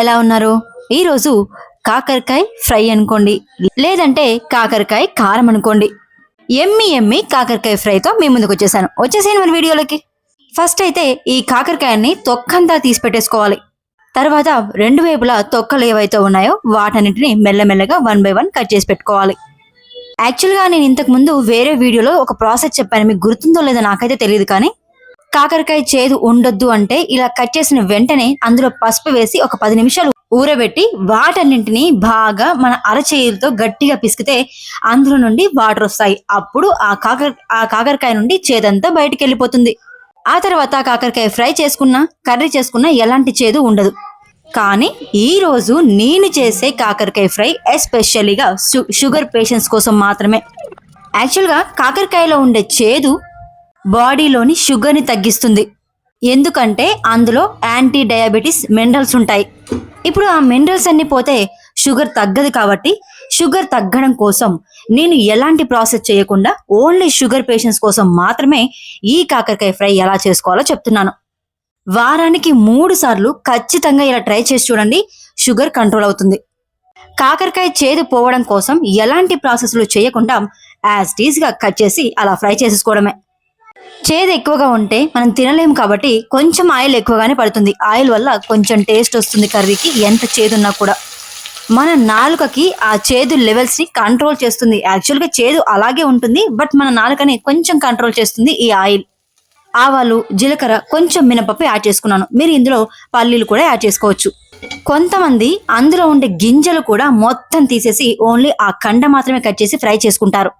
ఎలా ఉన్నారు? ఈరోజు కాకరకాయ ఫ్రై అనుకోండి. లేదంటే కాకరకాయ కారం అనుకోండి. ఎమ్మి ఎమ్మి కాకరకాయ ఫ్రైతో మీ ముందుకు వచ్చేసాను. వచ్చేసాను మన వీడియోలోకి. ఫస్ట్ అయితే ఈ కాకరకాయని తొక్కంతా తీసి పెట్టేసుకోవాలి. తర్వాత రెండు వైపులా తొక్కలు ఏవైతే ఉన్నాయో వాటన్నిటిని మెల్లమెల్లగా వన్ బై వన్ కట్ చేసి పెట్టుకోవాలి. యాక్చువల్గా నేను ఇంతకు ముందు వేరే వీడియోలో ఒక ప్రాసెస్ చెప్పాను. మీకు గుర్తుందో లేదో నాకైతే తెలియదు కానీ కాకరకాయ చేదు ఉండొద్దు అంటే ఇలా కట్ చేసిన వెంటనే అందులో పసుపు వేసి ఒక పది నిమిషాలు ఊరబెట్టి వాటన్నింటినీ బాగా మన అరచేయులతో గట్టిగా పిసికితే అందులో నుండి వాటర్ వస్తాయి. అప్పుడు ఆ కాకర ఆ కాకరకాయ నుండి చేదంతా బయటికి వెళ్ళిపోతుంది. ఆ తర్వాత కాకరకాయ ఫ్రై చేసుకున్నా కర్రీ చేసుకున్నా ఎలాంటి చేదు ఉండదు. కానీ ఈ రోజు నేను చేసే కాకరకాయ ఫ్రై ఎస్పెషల్లీగా షుగర్ పేషెంట్స్ కోసం మాత్రమే. యాక్చువల్గా కాకరకాయలో ఉండే చేదు బాడీలోని షుగర్ని తగ్గిస్తుంది. ఎందుకంటే అందులో యాంటీ డయాబెటీస్ మినరల్స్ ఉంటాయి. ఇప్పుడు ఆ మినరల్స్ అన్ని పోతే షుగర్ తగ్గదు కాబట్టి షుగర్ తగ్గడం కోసం నేను ఎలాంటి ప్రాసెస్ చేయకుండా ఓన్లీ షుగర్ పేషెంట్స్ కోసం మాత్రమే ఈ కాకరకాయ ఫ్రై ఎలా చేసుకోవాలో చెప్తున్నాను. వారానికి మూడు సార్లు ఖచ్చితంగా ఇలా ట్రై చేసి చూడండి షుగర్ కంట్రోల్ అవుతుంది. కాకరకాయ చేదు పోవడం కోసం ఎలాంటి ప్రాసెస్లు చేయకుండా యాజ్ టీజ్గా కట్ చేసి అలా ఫ్రై చేసేసుకోవడమే. చేదు ఎక్కువగా ఉంటే మనం తినలేము కాబట్టి కొంచెం ఆయిల్ ఎక్కువగానే పడుతుంది. ఆయిల్ వల్ల కొంచెం టేస్ట్ వస్తుంది కర్రీకి ఎంత చేదున్నా కూడా. మన నాలుకకి ఆ చేదు లెవెల్స్ని కంట్రోల్ చేస్తుంది. యాక్చువల్గా చేదు అలాగే ఉంటుంది బట్ మన నాలుకని కొంచెం కంట్రోల్ చేస్తుంది ఈ ఆయిల్. ఆవాలు జీలకర్ర కొంచెం మినపప్పు యాడ్ చేసుకున్నాను. మీరు ఇందులో పల్లీలు కూడా యాడ్ చేసుకోవచ్చు. కొంతమంది అందులో ఉండే గింజలు కూడా మొత్తం తీసేసి ఓన్లీ ఆ కండ మాత్రమే కట్ చేసి ఫ్రై చేసుకుంటారు.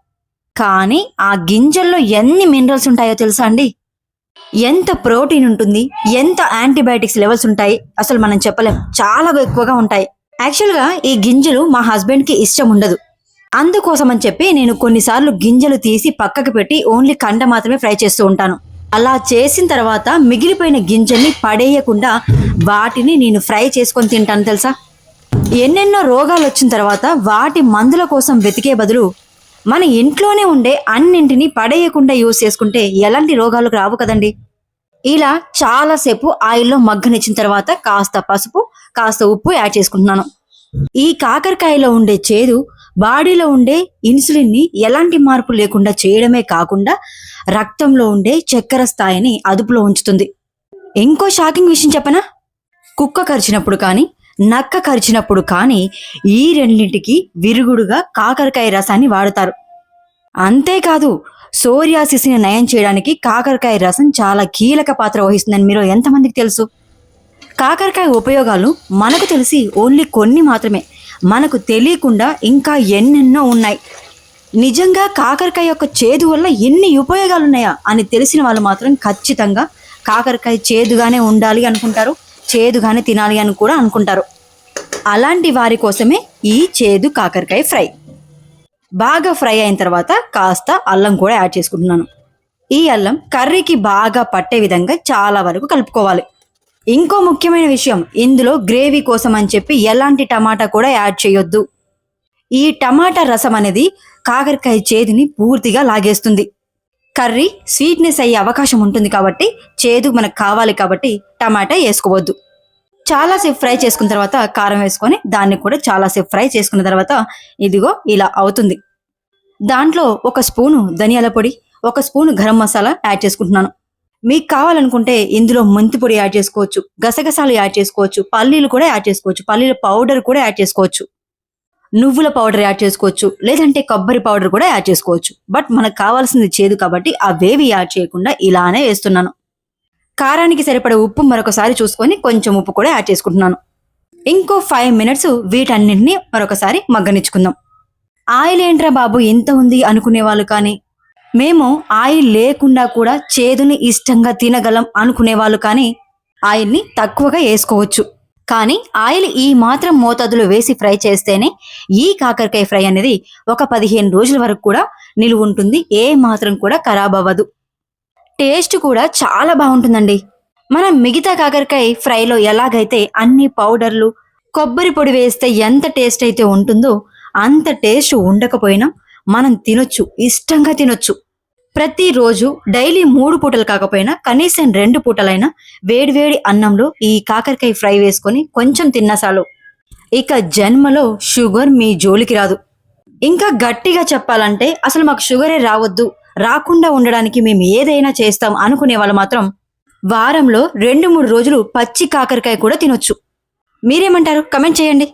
కానీ ఆ గింజల్లో ఎన్ని మినరల్స్ ఉంటాయో తెలుసా అండి? ఎంత ప్రోటీన్ ఉంటుంది ఎంత యాంటీబయాటిక్స్ లెవెల్స్ ఉంటాయి అసలు మనం చెప్పలేం. చాలా ఎక్కువగా ఉంటాయి. యాక్చువల్గా ఈ గింజలు మా హస్బెండ్కి ఇష్టం ఉండదు. అందుకోసం అని చెప్పి నేను కొన్నిసార్లు గింజలు తీసి పక్కకు పెట్టి ఓన్లీ కండ మాత్రమే ఫ్రై చేస్తూ ఉంటాను. అలా చేసిన తర్వాత మిగిలిపోయిన గింజల్ని పడేయకుండా వాటిని నేను ఫ్రై చేసుకొని తింటాను తెలుసా? ఎన్నెన్నో రోగాలు వచ్చిన తర్వాత వాటి మందుల కోసం వెతికే బదులు మన ఇంట్లోనే ఉండే అన్నింటినీ పడేయకుండా యూజ్ చేసుకుంటే ఎలాంటి రోగాలు రావు కదండి? ఇలా చాలాసేపు ఆయిల్లో మగ్గనిచ్చిన తర్వాత కాస్త పసుపు కాస్త ఉప్పు యాడ్ చేసుకుంటున్నాను. ఈ కాకరకాయలో ఉండే చేదు బాడీలో ఉండే ఇన్సులిన్ని ఎలాంటి మార్పు లేకుండా చేయడమే కాకుండా రక్తంలో ఉండే చక్కెర స్థాయిని అదుపులో ఉంచుతుంది. ఇంకో షాకింగ్ విషయం చెప్పనా? కుక్క కరిచినప్పుడు కానీ నక్క కరిచినప్పుడు కానీ ఈ రెండింటికి విరుగుడుగా కాకరకాయ రసాన్ని వాడతారు. అంతేకాదు సోరియాసిస్ని నయం చేయడానికి కాకరకాయ రసం చాలా కీలక పాత్ర వహిస్తుందని మీరు ఎంతమందికి తెలుసు? కాకరకాయ ఉపయోగాలు మనకు తెలిసి ఓన్లీ కొన్ని మాత్రమే. మనకు తెలియకుండా ఇంకా ఎన్నెన్నో ఉన్నాయి. నిజంగా కాకరకాయ యొక్క చేదు వల్ల ఎన్ని ఉపయోగాలు ఉన్నాయా అని తెలిసిన వాళ్ళు మాత్రం ఖచ్చితంగా కాకరకాయ చేదుగానే ఉండాలి అనుకుంటారు. చేదుగానే తినాలి అని కూడా అనుకుంటారు. అలాంటి వారి కోసమే ఈ చేదు కాకరకాయ ఫ్రై. బాగా ఫ్రై అయిన తర్వాత కాస్త అల్లం కూడా యాడ్ చేసుకుంటున్నాను. ఈ అల్లం కర్రీకి బాగా పట్టే విధంగా చాలా వరకు కలుపుకోవాలి. ఇంకో ముఖ్యమైన విషయం ఇందులో గ్రేవీ కోసం అని చెప్పి ఎలాంటి టమాటా కూడా యాడ్ చేయొద్దు. ఈ టమాటా రసం అనేది కాకరకాయ చేదుని పూర్తిగా లాగేస్తుంది. కర్రీ స్వీట్నెస్ అయ్యే అవకాశం ఉంటుంది కాబట్టి చేదు మనకు కావాలి కాబట్టి టమాటా వేసుకోవద్దు. చాలాసేపు ఫ్రై చేసుకున్న తర్వాత కారం వేసుకొని దాన్ని కూడా చాలాసేపు ఫ్రై చేసుకున్న తర్వాత ఇదిగో ఇలా అవుతుంది. దాంట్లో ఒక స్పూను ధనియాల పొడి ఒక స్పూన్ గరం మసాలా యాడ్ చేసుకుంటున్నాను. మీకు కావాలనుకుంటే ఇందులో మెంతి పొడి యాడ్ చేసుకోవచ్చు గసగసాలు యాడ్ చేసుకోవచ్చు పల్లీలు కూడా యాడ్ చేసుకోవచ్చు పల్లీల పౌడర్ కూడా యాడ్ చేసుకోవచ్చు. నువ్వుల పౌడర్ యాడ్ చేసుకోవచ్చు. లేదంటే కొబ్బరి పౌడర్ కూడా యాడ్ చేసుకోవచ్చు. బట్ మనకు కావాల్సింది చేదు కాబట్టి అవేవి యాడ్ చేయకుండా ఇలానే వేస్తున్నాను. కారానికి సరిపడే ఉప్పు మరొకసారి చూసుకొని కొంచెం ఉప్పు కూడా యాడ్ చేసుకుంటున్నాను. ఇంకో ఫైవ్ మినిట్స్ వీటన్నింటినీ మరొకసారి మగ్గనిచ్చుకుందాం. ఆయిల్ ఏంట్రా బాబు ఎంత ఉంది అనుకునే వాళ్ళు కానీ? మేము ఆయిల్ లేకుండా కూడా చేదుని ఇష్టంగా తినగలం అనుకునే వాళ్ళు కానీ ఆయిల్ని తక్కువగా వేసుకోవచ్చు. కానీ ఆయిల్ ఈ మాత్రం మోతాదులో వేసి ఫ్రై చేస్తేనే ఈ కాకరకాయ ఫ్రై అనేది ఒక పదిహేను రోజుల వరకు కూడా నిలువ ఉంటుంది. ఏ మాత్రం కూడా ఖరాబ్ అవ్వదు. టేస్ట్ కూడా చాలా బాగుంటుందండి. మనం మిగతా కాకరకాయ ఫ్రైలో ఎలాగైతే అన్ని పౌడర్లు కొబ్బరి పొడి వేస్తే ఎంత టేస్ట్ అయితే ఉంటుందో అంత టేస్ట్ ఉండకపోయినా మనం తినొచ్చు. ఇష్టంగా తినొచ్చు. ప్రతిరోజు డైలీ మూడు పూటలు కాకపోయినా కనీసం రెండు పూటలైనా వేడివేడి అన్నంలో ఈ కాకరకాయ ఫ్రై వేసుకొని కొంచెం తిన్నా చాలు. ఇక జన్మలో షుగర్ మీ జోలికి రాదు. ఇంకా గట్టిగా చెప్పాలంటే అసలు మాకు షుగరే రావద్దు. రాకుండా ఉండడానికి మేము ఏదైనా చేస్తాం అనుకునే వాళ్ళు మాత్రం వారంలో రెండు మూడు రోజులు పచ్చి కాకరకాయ కూడా తినొచ్చు. మీరేమంటారు? కమెంట్ చేయండి.